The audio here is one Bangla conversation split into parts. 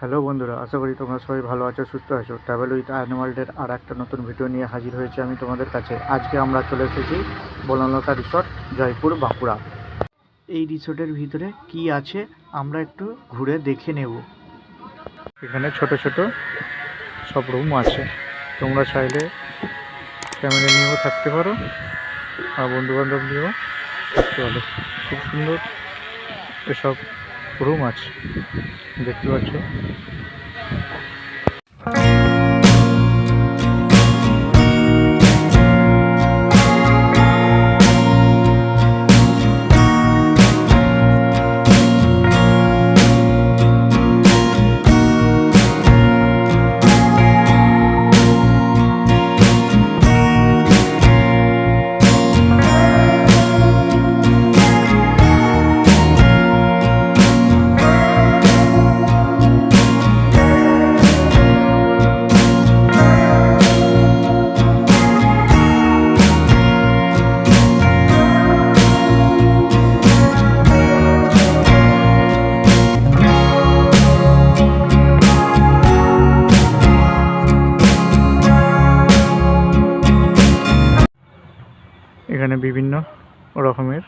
হ্যালো বন্ধুরা, আশা করি তোমরা সবাই ভালো আছো, সুস্থ আছো। ট্রাভেল উইথ অ্যানিমালদের আর একটা নতুন ভিডিও নিয়ে হাজির হয়েছে আমি তোমাদের কাছে। আজকে আমরা চলে এসেছি বনলতা রিসর্ট জয়পুর, বাঁকুড়া। এই রিসর্টের ভিতরে কি আছে আমরা একটু ঘুরে দেখে নেব। এখানে ছোট ছোট সব রুম আছে। তোমরা চাইলে ফ্যামিলি নিয়েও থাকতে পারো আর বন্ধুবান্ধব নিয়েও থাকতে পারো। খুব সুন্দর এসব রুম আছে দেখতে পাচ্ছ? এখানে বিভিন্ন রকমের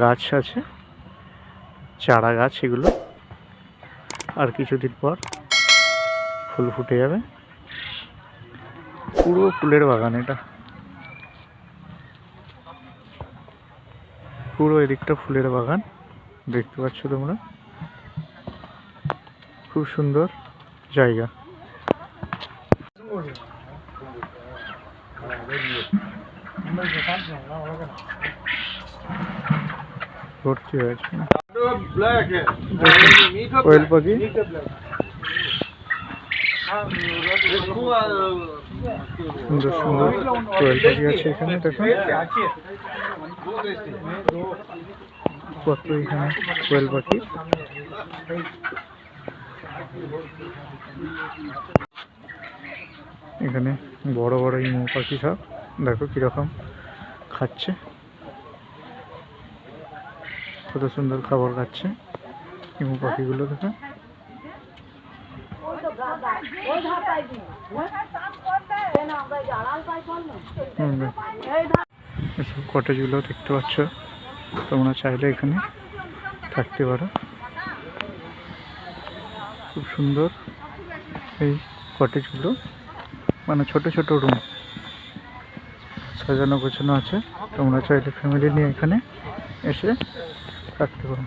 গাছ আছে, চারা গাছ এগুলো। আর কিছুদিন পর ফুল ফুটে যাবে। পুরো ফুলের বাগান এটা। পুরো এদিকটা ফুলের বাগান, দেখতে পাচ্ছ তোমরা। খুব সুন্দর জায়গা। ভর্তি হয়েছে। কোয়েল পাখি সুন্দর সুন্দর কোয়েল পাখি আছে এখানে দেখুন। কত এখানে কোয়েল পাখি এখানে বড় বড় ইমু পাখি সব। দেখো কীরকম। খাচ্ছে। কত সুন্দর খাবার খাচ্ছে ইমু পাখিগুলো, দেখো। কটেজগুলো দেখতে পাচ্ছ। তোমরা চাইলে এখানে থাকতে পারো। খুব সুন্দর এই কটেজগুলো মানে ছোট ছোট রুম সাজানো গোছানো আছে। তোমরা চাইলে ফ্যামিলি নিয়ে এখানে এসে থাকতে পারো।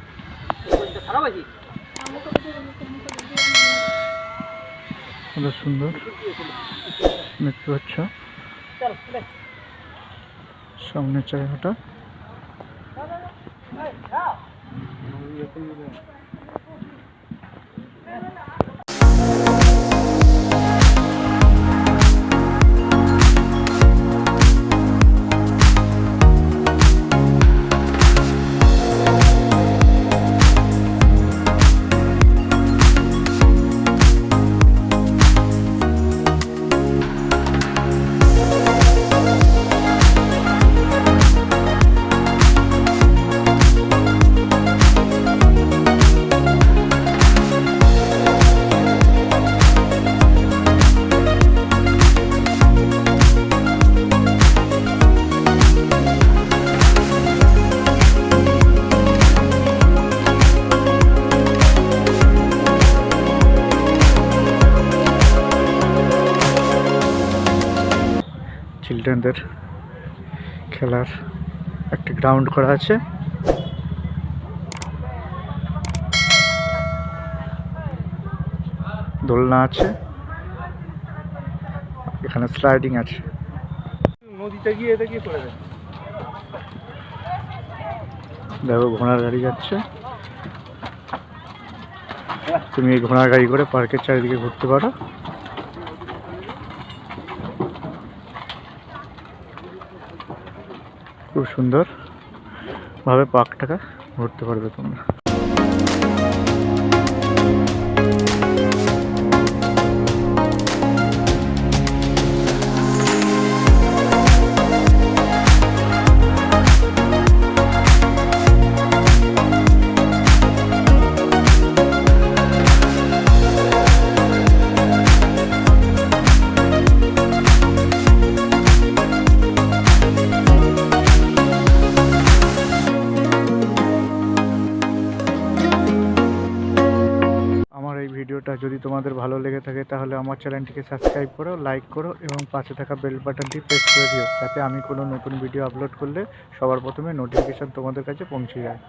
সুন্দর। দেখতে পাচ্ছ? সামনে চাই জায়গাটা চিলড্রেনদের খেলার একটা গ্রাউন্ড করা আছে। দোলনা আছে। এখানে স্লাইডিং আছে। নদীতে গিয়ে এটা কি করে দেখো? ঘোড়ার গাড়ি যাচ্ছে। তুমি এই ঘোড়ার গাড়ি করে পার্কের চারিদিকে ঘুরতে পারো। খুব সুন্দর। ভাবে পার্কটাকে ঘুরতে পারবে তোমরা। ভিডিওটা যদি তোমাদের ভালো লেগে থাকে তাহলে আমার চ্যানেলটিকে সাবস্ক্রাইব করো, লাইক করো এবং পাশে থাকা বেল বাটনটি প্রেস করে দিও, যাতে আমি কোনো নতুন ভিডিও আপলোড করলে সবার প্রথমে নোটিফিকেশান তোমাদের কাছে পৌঁছে যায়।